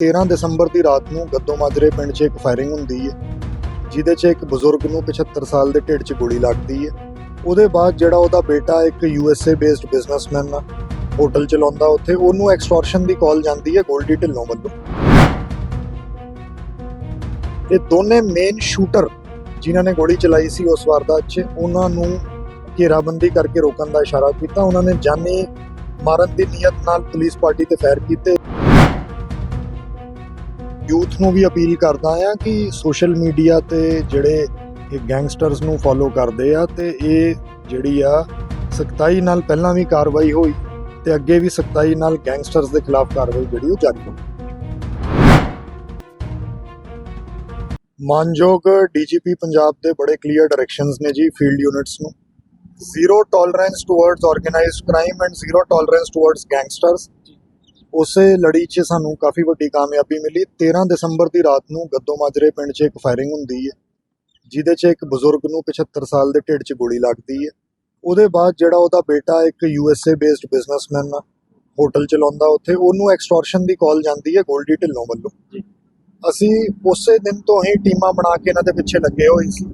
13 ਦਸੰਬਰ ਦੀ ਰਾਤ ਨੂੰ ਗੱਦੋ ਮਾਜਰੇ ਪਿੰਡ 'ਚ ਇੱਕ ਫਾਇਰਿੰਗ ਹੁੰਦੀ ਹੈ, ਜਿਹਦੇ 'ਚ ਇੱਕ ਬਜ਼ੁਰਗ ਨੂੰ 75 ਸਾਲ ਦੇ ਢਿੱਡ 'ਚ ਗੋਲੀ ਲੱਗਦੀ ਹੈ। ਉਹਦੇ ਬਾਅਦ ਜਿਹੜਾ ਉਹਦਾ ਬੇਟਾ ਇੱਕ ਯੂਐਸਏ ਬੇਸਡ ਬਿਜ਼ਨਸਮੈਨ ਆ, ਹੋਟਲ ਚਲਾਉਂਦਾ ਉੱਥੇ, ਉਹਨੂੰ ਐਕਸਟੋਰਸ਼ਨ ਦੀ ਕਾਲ ਜਾਂਦੀ ਹੈ ਗੋਲਡੀ ਢਿੱਲੋਂ ਵੱਲੋਂ। ਇਹ ਦੋਨੇ ਮੇਨ ਸ਼ੂਟਰ ਜਿਨ੍ਹਾਂ ਨੇ ਗੋਲੀ ਚਲਾਈ ਸੀ ਉਸ ਵਾਰਦਾਤ 'ਚ, ਉਹਨਾਂ ਨੂੰ ਘੇਰਾਬੰਦੀ ਕਰਕੇ ਰੋਕਣ ਦਾ ਇਸ਼ਾਰਾ ਕੀਤਾ। ਉਹਨਾਂ ਨੇ ਜਾਨੀ ਮਾਰਨ ਦੀ ਨੀਅਤ ਨਾਲ ਪੁਲਿਸ ਪਾਰਟੀ ਤੇ ਫਾਇਰ ਕੀਤੇ। ਯੂਥ ਨੂੰ ਵੀ ਅਪੀਲ ਕਰਦਾ ਆ ਕਿ ਸੋਸ਼ਲ ਮੀਡੀਆ ਤੇ ਜਿਹੜੇ ਇਹ ਗੈਂਗਸਟਰਸ ਨੂੰ ਫੋਲੋ ਕਰਦੇ ਆ ਤੇ ਇਹ ਜਿਹੜੀ ਆ ਸਖਤਾਈ ਨਾਲ ਪਹਿਲਾਂ ਵੀ ਕਾਰਵਾਈ ਹੋਈ ਤੇ ਅੱਗੇ ਵੀ ਸਖਤਾਈ ਨਾਲ ਗੈਂਗਸਟਰਸ ਦੇ ਖਿਲਾਫ ਕਾਰਵਾਈ ਜਿਹੜੀ ਉਹ ਜਾਰੀ ਹੋਊ ਮਾਨਯੋਗ ਡੀਜੀਪੀ ਪੰਜਾਬ ਦੇ ਬੜੇ ਕਲੀਅਰ ਡਾਇਰੈਕਸ਼ਨਸ ਨੇ ਜੀ ਫੀਲਡ ਯੂਨਿਟਸ ਨੂੰ। Zero tolerance towards organised crime and zero tolerance towards gangsters ਉਸੇ ਲੜੀ 'ਚ ਸਾਨੂੰ ਕਾਫੀ ਵੱਡੀ ਕਾਮਯਾਬੀ ਮਿਲੀ। 13 ਦਸੰਬਰ ਦੀ ਰਾਤ ਨੂੰ ਗੱਦੋ ਮਾਜਰੇ ਪਿੰਡ 'ਚ ਇੱਕ ਫਾਇਰਿੰਗ ਹੁੰਦੀ ਹੈ ਜਿਹਦੇ 'ਚ ਇੱਕ ਬਜ਼ੁਰਗ ਨੂੰ 75 ਸਾਲ ਦੇ ਢਿੱਡ 'ਚ ਗੋਲੀ ਲੱਗਦੀ ਹੈ। ਉਹਦੇ ਬਾਅਦ ਜਿਹੜਾ ਉਹਦਾ ਬੇਟਾ ਇੱਕ ਯੂਐਸਏ ਬੇਸਡ ਬਿਜ਼ਨਸਮੈਨ ਆ ਹੋਟਲ ਚਲਾਉਂਦਾ ਉੱਥੇ ਉਹਨੂੰ ਐਕਸਟੋਰਸ਼ਨ ਦੀ ਕਾਲ ਜਾਂਦੀ ਹੈ ਗੋਲਡੀ ਢਿੱਲੋਂ ਵੱਲੋਂ। ਅਸੀਂ ਉਸੇ ਦਿਨ ਤੋਂ ਹੀ ਟੀਮਾਂ ਬਣਾ ਕੇ ਇਹਨਾਂ ਦੇ ਪਿੱਛੇ ਲੱਗੇ ਹੋਏ ਸੀ।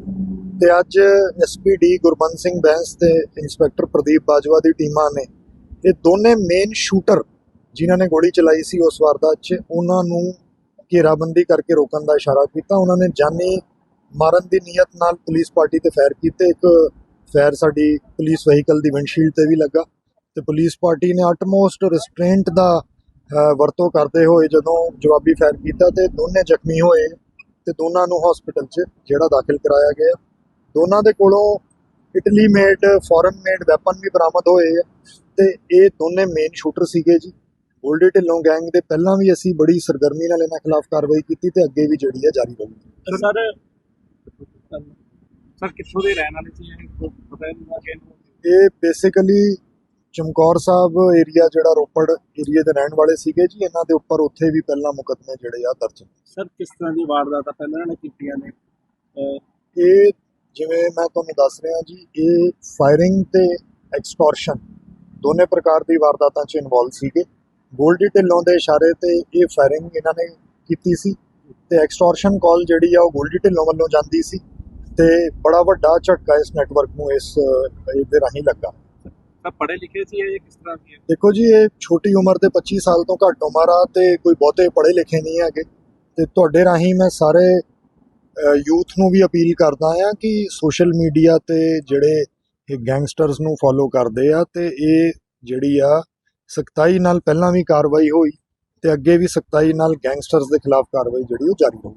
ਤੇ ਅੱਜ ਐਸਪੀਡੀ ਗੁਰਬੰਦ ਸਿੰਘ ਬੈਂਸ ਤੇ ਇੰਸਪੈਕਟਰ ਪ੍ਰਦੀਪ ਬਾਜਵਾ ਦੀ ਟੀਮਾਂ ਨੇ ਇਹ ਦੋਨੇ ਮੇਨ ਸ਼ੂਟਰ ਜਿਨ੍ਹਾਂ ਨੇ ਗੋਲੀ ਚਲਾਈ ਸੀ ਉਸ ਵਾਰਦਾਤ 'ਚ, ਉਹਨਾਂ ਨੂੰ ਘੇਰਾਬੰਦੀ ਕਰਕੇ ਰੋਕਣ ਦਾ ਇਸ਼ਾਰਾ ਕੀਤਾ। ਉਹਨਾਂ ਨੇ ਜਾਨੀ ਮਾਰਨ ਦੀ ਨੀਅਤ ਨਾਲ ਪੁਲਿਸ ਪਾਰਟੀ ਤੇ ਫਾਇਰ ਕੀਤੇ। ਇੱਕ ਫਾਇਰ ਸਾਡੀ ਪੁਲਿਸ ਵਹੀਕਲ ਦੀ ਵਿੰਡਸ਼ੀਲਡ ਤੇ ਵੀ ਲੱਗਾ ਤੇ ਪੁਲਿਸ ਪਾਰਟੀ ਨੇ ਅਟਮੋਸਟ ਰਿਸਟ੍ਰੇਂਟ ਦਾ ਵਰਤੋਂ ਕਰਦੇ ਹੋਏ ਜਦੋਂ ਜਵਾਬੀ ਫਾਇਰ ਕੀਤਾ ਤੇ ਦੋਨੇ ਜ਼ਖਮੀ ਹੋਏ ਤੇ ਦੋਨਾਂ ਨੂੰ ਹਸਪੀਟਲ 'ਚ, ਜਿਹੜਾ ਦਾਖਲ ਕਰਾਇਆ ਗਿਆ। ਦੋਨਾਂ ਦੇ ਕੋਲੋਂ Italy made foreign made weapon ਵੀ ਬਰਾਮਦ ਹੋਏ ਆ ਤੇ ਇਹ ਦੋਨੇ ਮੇਨ ਸ਼ੂਟਰ ਸੀਗੇ ਜੀ। ਗੋਲਡੀ ਢਿੱਲੋਂ ਗੈਂਗ ਦੇ ਪਹਿਲਾਂ ਵੀ ਅਸੀਂ ਬੜੀ ਸਰਗਰਮੀ ਨਾਲ ਇਹਨਾਂ ਖਿਲਾਫ ਕਾਰਵਾਈ ਕੀਤੀ ਤੇ ਅੱਗੇ ਵੀ ਜਿਹੜੀ ਹੈ ਜਾਰੀ ਰਹੂਗੀ। ਸਰ ਸਰ ਕਿੱਥੋਂ ਦੇ ਰਹਿਣ ਵਾਲੇ ਸੀ ਇਹ? ਪਤਾ ਨਹੀਂ ਇਹ ਬੇਸਿਕਲੀ ਚਮਕੌਰ ਸਾਹਿਬ ਏਰੀਆ ਜਿਹੜਾ ਰੋਪੜ ਏਰੀਆ ਦੇ ਰਹਿਣ ਵਾਲੇ ਸੀਗੇ ਜੀ ਇਹਨਾਂ ਦੇ ਉੱਪਰ ਉੱਥੇ ਵੀ ਪਹਿਲਾਂ ਮੁਕੱਦਮੇ ਜਿਹੜੇ ਆ ਦਰਜ। ਸਰ ਕਿਸ ਤਰ੍ਹਾਂ ਦੀ ਵਾਰਦਾਤਾਂ ਪਹਿਲਾਂ ਇਹਨਾਂ ਨੇ ਕੀਤੀਆਂ ਨੇ? ਇਹ ਜਿਵੇਂ ਮੈਂ ਤੁਹਾਨੂੰ ਦੱਸ ਰਿਹਾ ਜੀ ਇਹ ਫਾਇਰਿੰਗ ਤੇ ਐਕਸਟੋਰਸ਼ਨ ਦੋਨੇ ਪ੍ਰਕਾਰ ਦੀ ਵਾਰਦਾਤਾਂ 'ਚ ਇਨਵੋਲਵ ਸੀਗੇ। ਗੋਲਡੀ ਢਿੱਲੋਂ ਦੇ ਇਸ਼ਾਰੇ ਤੇ ਇਹ ਫਾਇਰਿੰਗ ਇਹਨਾਂ ਨੇ ਕੀਤੀ ਸੀ ਤੇ ਐਕਸਟੋਰਸ਼ਨ ਕਾਲ ਜਿਹੜੀ ਆ ਉਹ ਗੋਲਡੀ ਢਿੱਲੋਂ ਵੱਲੋਂ ਜਾਂਦੀ ਸੀ ਤੇ ਬੜਾ ਵੱਡਾ ਝਟਕਾ ਇਸ ਨੈਟਵਰਕ ਨੂੰ ਇਸ ਇਹਦੇ ਰਾਹੀਂ ਲੱਗਾ। ਸਰ ਪੜ੍ਹੇ ਲਿਖੇ ਸੀ ਇਹ ਕਿਸ ਤਰ੍ਹਾਂ ਦੀ ਹੈ ਦੇਖੋ ਜੀ ਇਹ ਛੋਟੀ ਉਮਰ ਦੇ 25 ਸਾਲ ਤੋਂ ਘੱਟ ਉਮਰ ਆ ਤੇ ਕੋਈ ਬਹੁਤੇ ਪੜ੍ਹੇ ਲਿਖੇ ਨਹੀਂ ਹੈਗੇ। ਤੇ ਤੁਹਾਡੇ ਰਾਹੀਂ ਮੈਂ ਸਾਰੇ ਯੂਥ ਨੂੰ ਵੀ ਅਪੀਲ ਕਰਦਾ ਆ ਕਿ ਸੋਸ਼ਲ ਮੀਡੀਆ ਤੇ ਜਿਹੜੇ ਇਹ ਗੈਂਗਸਟਰਸ ਨੂੰ ਫੋਲੋ ਕਰਦੇ ਆ ਤੇ ਇਹ ਜਿਹੜੀ ਆ ਸਖਤਾਈ ਨਾਲ ਪਹਿਲਾਂ ਵੀ ਕਾਰਵਾਈ ਹੋਈ ਤੇ ਅੱਗੇ ਵੀ ਸਖਤਾਈ ਨਾਲ ਗੈਂਗਸਟਰਸ ਦੇ ਖਿਲਾਫ ਕਾਰਵਾਈ ਜਿਹੜੀ ਉਹ ਜਾਰੀ ਰਹੂ